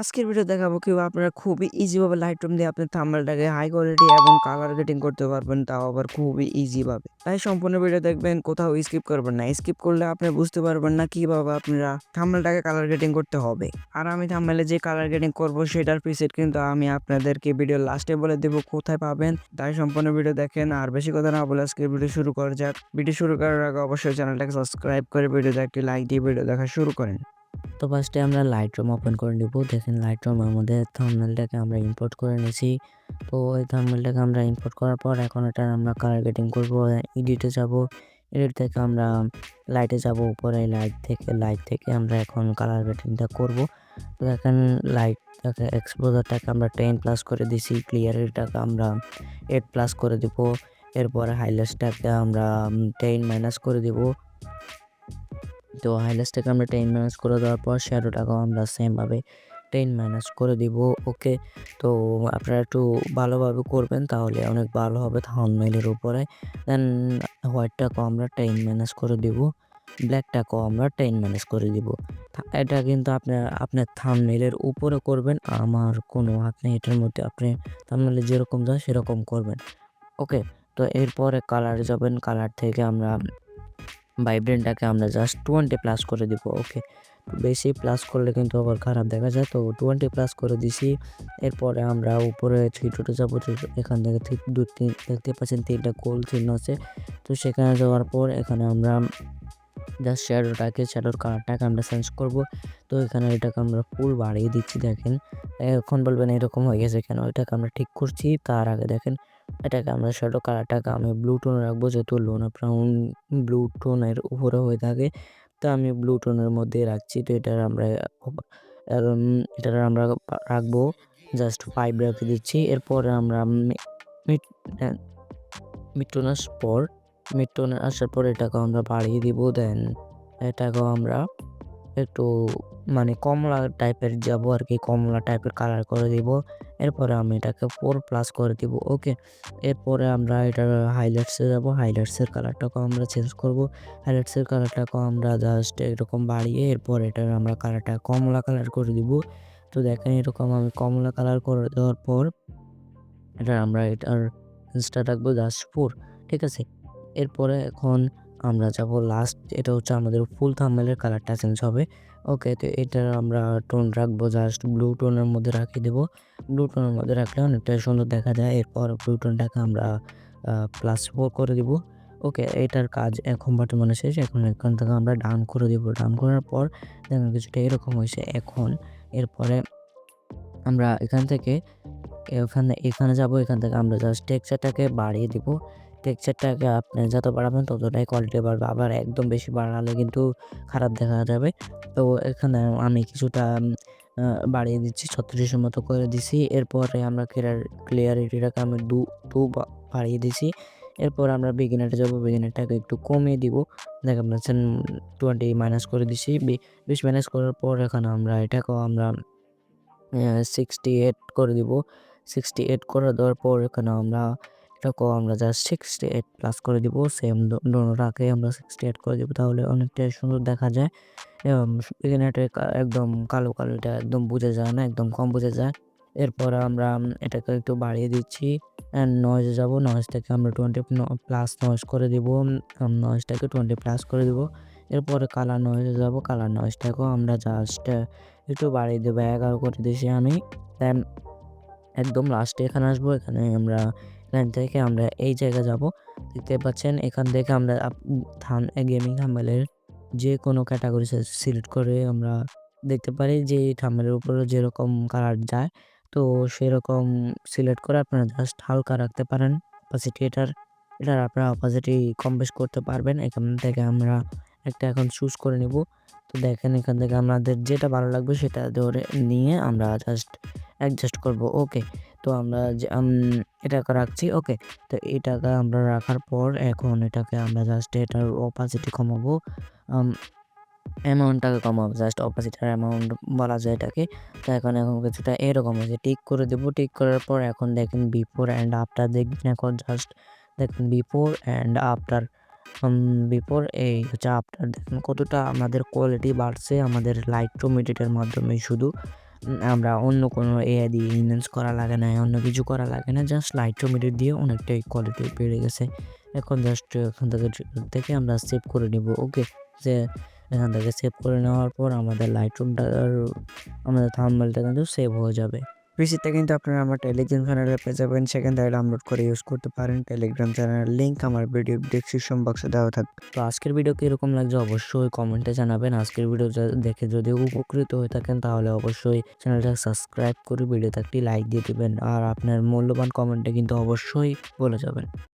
আজকের ভিডিও দেখাবো কীভাবে আপনারা খুবই ইজিভাবে লাইটরুম দিয়ে আপনার থাম্বনেলটাকে হাই কোয়ালিটি এবং কালার গ্রেডিং করতে পারবেন, তাও আবার খুবই ইজিভাবে তাই সম্পূর্ণ ভিডিও দেখবেন, কোথাও স্কিপ করবেন না। স্কিপ করলে আপনি বুঝতে পারবেন না কীভাবে আপনারা থাম্বনেলটাকে কালার গ্রেডিং করতে হবে। আর আমি থাম্বনেলে যে কালার গ্রেডিং করব, সেটার প্রিসেট কিন্তু আমি আপনাদেরকে ভিডিও লাস্টে বলে দেবো কোথায় পাবেন। তাই সম্পূর্ণ ভিডিও দেখেন। আর বেশি কথা না বলে আজকে ভিডিও শুরু করা যাক। ভিডিও শুরু করার আগে অবশ্যই চ্যানেলটাকে সাবস্ক্রাইব করে ভিডিওতে একটি লাইক দিয়ে ভিডিও দেখা শুরু করেন। তো ফার্স্টে আমরা লাইট রুম ওপেন করে নিব। দেখেন লাইট রুমের মধ্যে থাম্বনেলটাকে আমরা ইম্পোর্ট করে নিয়েছি। তো এই থাম্বনেলটাকে আমরা ইম্পোর্ট করার পর এখন এটা আমরা কালার গেটিং করব এডিটে যাব। এডিট থেকে আমরা লাইটে যাব, উপরে লাইট থেকে লাইট থেকে আমরা এখন কালার গেটিংটা করব। তো দেখেন লাইটটাকে এক্সপোজারটাকে আমরা টেন প্লাস করে দিছি ক্লিয়ারিটাকে আমরা এইট প্লাস করে দিব। এরপরে হাইলাইটসটাকে আমরা টেন মাইনাস করে দিব। তো হাইলাইটসটাকে আমরা টেন মাইনাস করে দেওয়ার পর শ্যাডোটাকেও আমরা সেমভাবে টেন মাইনাস করে দিব ওকে তো আপনারা একটু ভালোভাবে করবেন তাহলে অনেক ভালো হবে থাউনমেলের উপরে। দেন হোয়াইটটাকেও আমরা টেন মাইনাস করে দিব ব্ল্যাকটাকেও আমরা টেন মাইনাস করে দিব। এটা কিন্তু আপনার আপনার থামনেলের উপরে করবেন, আমার কোনো হাত নেই এটার মধ্যে, আপনি থামনেলে যেরকম যায় সেরকম করবেন ওকে তো এরপরে কালার যাবেন কালার থেকে আমরা ভাইব্রেন্টটাকে আমরা জাস্ট টোয়েন্টি প্লাস করে দিব ওকে বেশি প্লাস করলে কিন্তু আবার খারাপ দেখা যায়। তো টোয়েন্টি প্লাস করে দিছি, এরপরে আমরা উপরে থ্রিটোতে যাব তো এখান থেকে ঠিক দু তিন দেখতে পাচ্ছেন তিনটা গোল চিহ্ন আছে। তো সেখানে যাওয়ার পর এখানে আমরা জাস্ট শ্যাডোটাকে শ্যাডোর কালারটাকে আমরা চেঞ্জ করব। তো এখানে এটাকে আমরা ফুল বাড়িয়ে দিচ্ছি, দেখেন। এখন বলবেন এরকম হয়ে গেছে কেন? এটাকে আমরা ঠিক করছি, তার আগে দেখেন। এটাকে আমরা শ্যাডো কালারটাকে আমি ব্লু টোন রাখব, যেহেতু লোনা ব্রাউন ব্লু টোনের উপরে হয়ে থাকে। তো আমি ব্লু টোনের মধ্যে রাখছি, তো এটার আমরা এটার আমরা রাখব। জাস্ট ফাইভ রেখে দিচ্ছি, এরপরে আমরা মিড আসার পর মিড আসার পর এটাকে আমরা বাড়িয়ে দিব দেন এটাকেও আমরা একটু মানে কমলা টাইপের যাব আর কি কমলা টাইপের কালার করে দিব। এরপরে আমি এটাকে ফোর প্লাস করে দিব ওকে এরপরে আমরা এটার হাইলাইটসে যাব হাইলাইটসের কালারটাকেও আমরা চেঞ্জ করব। হাইলাইটসের কালারটাকেও আমরা জাস্ট এরকম বাড়িয়ে এরপর এটার আমরা কালারটা কমলা কালার করে দিব। তো দেখেন এরকম আমি কমলা কালার করে দেওয়ার পর এটা আমরা এটার ইনস্টা রাখব জাস্ট ফোর ঠিক আছে? এরপরে এখন আমরা যাব লাস্ট এটা হচ্ছে আমাদের ফুল থাম্বেলের কালারটা চেঞ্জ হবে। ওকে তো এটার আমরা টোন রাখব জাস্ট ব্লু টোনের মধ্যে রাখিয়ে দেবো। ব্লু টোনের মধ্যে রাখলে অনেকটা সুন্দর দেখা যায়, এরপর ব্লু টোনটাকে আমরা প্লাস ফোর করে দিব। ওকে এটার কাজ এখন বর্তমানে শেষ, এখন এখান থেকে আমরা ডান করে দিব। ডান করার পর দেখেন কিছুটা এরকম হয়েছে, এখন এরপরে আমরা এখান থেকে, এখানে এখানে যাব, এখান থেকে আমরা জাস্ট টেক্সচারটাকে বাড়িয়ে দিব। টেক্সচারটাকে আপনি যত বাড়াবেন ততটাই কোয়ালিটি বাড়বে। আবার একদম বেশি বাড়ালে কিন্তু খারাপ দেখা যাবে। তো এখানে আমি কিছুটা বাড়িয়ে দিচ্ছি, ছত্রিশের মতো করে দিছি। এরপরে আমরা ক্লিয়ার ক্লিয়ারিটিটাকে আমি দু দু বাড়িয়ে দিছি। এরপর আমরা বিগিনারে যাব। বিগিনারটাকে একটু কমিয়ে দিব। দেখেন পাচ্ছেন টোয়েন্টি মাইনাস করে দিছি। বিশ মাইনাস করার পর এখানে আমরা এটাকেও আমরা সিক্সটি এইট করে দিব। সিক্সটি এইট করে দেওয়ার পর এখানে আমরা এটাকেও আমরা জাস্ট সিক্সটি এইট প্লাস করে দিব সেম দোনোটাকে আমরা সিক্সটি এইট করে দিব, তাহলে অনেকটাই সুন্দর দেখা যায়। এবং এখানে এটা একদম কালো কালো এটা একদম বোঝা যায় না, একদম কম বোঝা যায়। এরপর আমরা এটাকে একটু বাড়িয়ে দিচ্ছি অ্যান্ড নয়েজে যাব নয়েজ থেকে আমরা টোয়েন্টি প্লাস নয়েজ করে দিব নয়েজটাকে টোয়েন্টি প্লাস করে দিব। এরপরে কালার নয়েজে যাব কালার নয়েজটাকেও আমরা জাস্ট একটু বাড়িয়ে দেবো, এগারো করে দিয়েছি আমি। একদম লাস্টে এখানে আসব, এখানে আমরা এখান থেকে আমরা এই জায়গা যাব। দেখতে পাচ্ছেন, এখান থেকে আমরা থান গেমিং থাম্বেলের যে কোনো ক্যাটাগরি সিলেক্ট করে আমরা দেখতে পারি যে থাম্বেলের উপরে যেরকম কালার যায়। তো সেরকম সিলেক্ট করে আপনারা জাস্ট হালকা রাখতে পারেন অপাসিটি এটার এটার আপনারা অপাসিটি কম বেশ করতে পারবেন। এখান থেকে আমরা একটা এখন চুজ করে নিব। তো দেখেন, এখান থেকে আমাদের যেটা ভালো লাগবে সেটা ধরে নিয়ে আমরা জাস্ট অ্যাডজাস্ট করব। ওকে তো আমরা এটাকে রাখছি, ওকে। তো এটাকে আমরা রাখার পর এখন এটাকে আমরা জাস্ট এটার অপাসিটি কমাবো। অ্যামাউন্টটাকে কমাবো জাস্ট অপাসিটার অ্যামাউন্ট বলা যায় এটাকে। তো এখন এখন কিছুটা এরকম হয়েছে টিক করে দেবো। টিক করার পর এখন দেখেন বিফোর অ্যান্ড আফটার দেখবেন, এখন জাস্ট দেখেন বিফোর অ্যান্ড আফটার বিফোর এই হচ্ছে আফটার দেখেন কতটা আমাদের কোয়ালিটি বাড়ছে, আমাদের লাইট এডিটের মাধ্যমে শুধু। আমরা অন্য কোনো এআই দিয়ে ইনহ্যান্স করা লাগে না, অন্য কিছু করা লাগে না জাস্ট লাইট্রোমিটার দিয়ে অনেকটাই কোয়ালিটি বেড়ে গেছে। এখন জাস্ট এখান থেকে থেকে আমরা সেভ করে নিব ওকে যে এখান থেকে সেভ করে নেওয়ার পর আমাদের লাইট্রুমটার আমাদের থার্মালটা কিন্তু সেভ হয়ে যাবে। পিসিতে কিন্তু আপনারা আমার টেলিগ্রাম চ্যানেলে পেয়ে যাবেন। সেখান থেকে ডাউনলোড করে ইউজ করতে পারেন। টেলিগ্রাম চ্যানেলের লিঙ্ক আমার ভিডিও ডিসক্রিপশন বক্সে দেওয়া থাকবে। তো আজকের ভিডিও কীরকম লাগছে অবশ্যই কমেন্টে জানাবেন। আজকের ভিডিও দেখে যদি উপকৃত হয়ে থাকেন, তাহলে অবশ্যই চ্যানেলটা সাবস্ক্রাইব করে ভিডিওতে একটি লাইক দিয়ে দেবেন। আর আপনার মূল্যবান কমেন্টে কিন্তু অবশ্যই বলে যাবেন।